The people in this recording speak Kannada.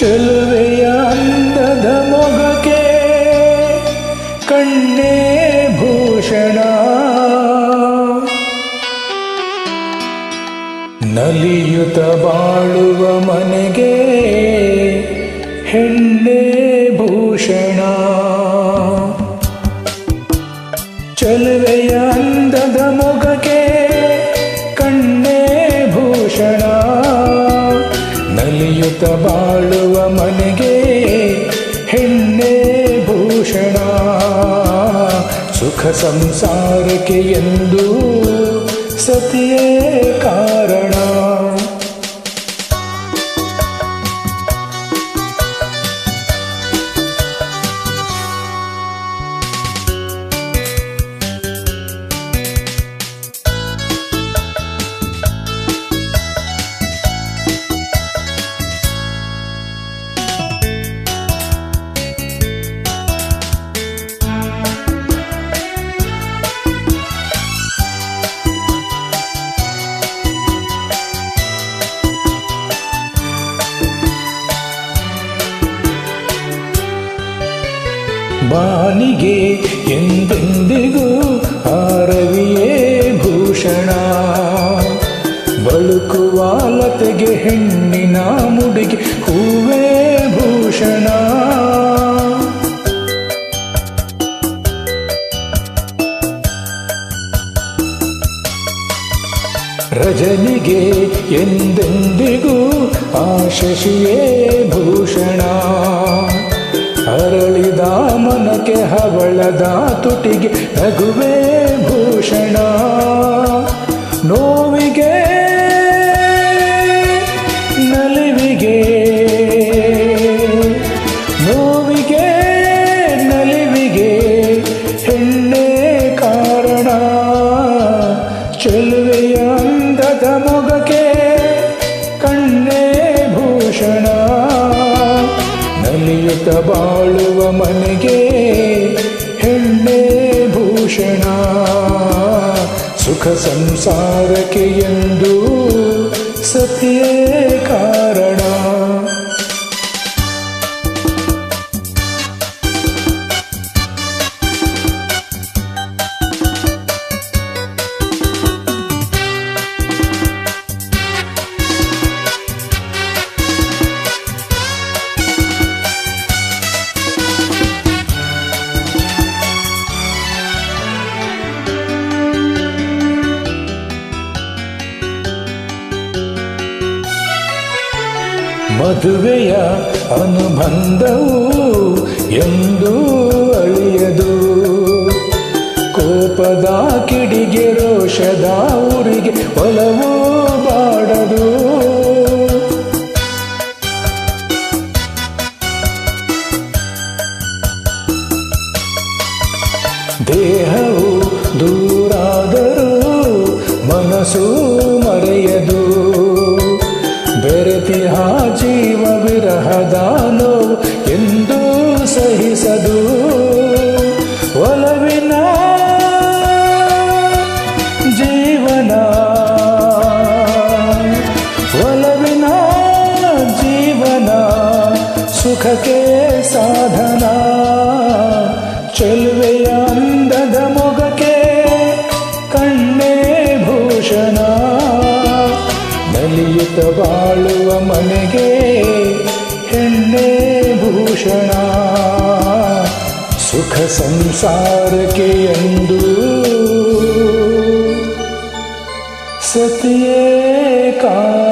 ಚೆಲುವೆಯ ಅಂದದ ಮೊಗಕ್ಕೆ ಕಣ್ಣೇ ಭೂಷಣ. ನಲಿಯುತ ಬಾಳುವ ಮನೆಗೆ ಹೆಣ್ಣೆ ಭೂಷಣ. ಚೆಲುವೆಯ ಅಂದದ ಮೊಗಕ್ಕೆ ಕಣ್ಣೇ ಭೂಷಣ. ನಲಿಯುತ ಬಾಳುವ ಸುಖ ಸಂಸಾರಕ್ಕೆ ಎಂದು ಸತಿಯೇ ಕಾರಣ. ಬಾನಿಗೆ ಎಂದೆಂದಿಗೂ ಆರವಿಯೇ ಭೂಷಣ. ಬಳುಕುವ ಲತೆಗೆ ಹೆಣ್ಣಿನ ಮುಡಿಗೆ ಹೂವೇ ಭೂಷಣ. ರಜನಿಗೆ ಎಂದೆಂದಿಗೂ ಆ ಶಶಿಯೇ ಭೂಷಣ ನಗುವೇ ಭೂಷಣ, ನೋವಿಗೆ, ನಲಿವಿಗೆ ನೋವಿಗೆ, ನಲಿವಿಗೆ ಹೆಣ್ಣೆ ಕಾರಣ. ಚೆಲುವೆಯ ಅಂದದ ಮೊಗಕ್ಕೆ ಕಣ್ಣೇ ಭೂಷಣ, ನಲಿಯುತ್ತ ಬಾಳುವ ಮನೆಗೆ ಸುಖ ಸಂಸಾರಕ್ಕೆ ಎಂದು ಮದುವೆಯ ಅನುಬಂಧವು ಎಂದು ಅಳಿಯದು. ಕೋಪದ ಕಿಡಿಗೆ ರೋಷದ ಊರಿಗೆ ಒಲವು ಬಾಡದು. ದೇಹವು ದೂರಾದರೂ ಮನಸ್ಸು ಮರೆಯದು. ಬೆರೆತಿಹ ಜೀವ ವಿರಹದ ನೋವು ಎಂದು ಸಹಿಸದು. ಒಲವಿನ ಜೀವನ ಒಲವಿನ ಜೀವನ ಸುಖಕ್ಕೆ ಸಾಧನ. ಬಾಳುವ ಮನೆಗೆ ಹೆಣ್ಣೆ ಭೂಷಣ. ಸುಖ ಸಂಸಾರಕ್ಕೆ ಎಂದು ಸತಿಯೇ ಕಾ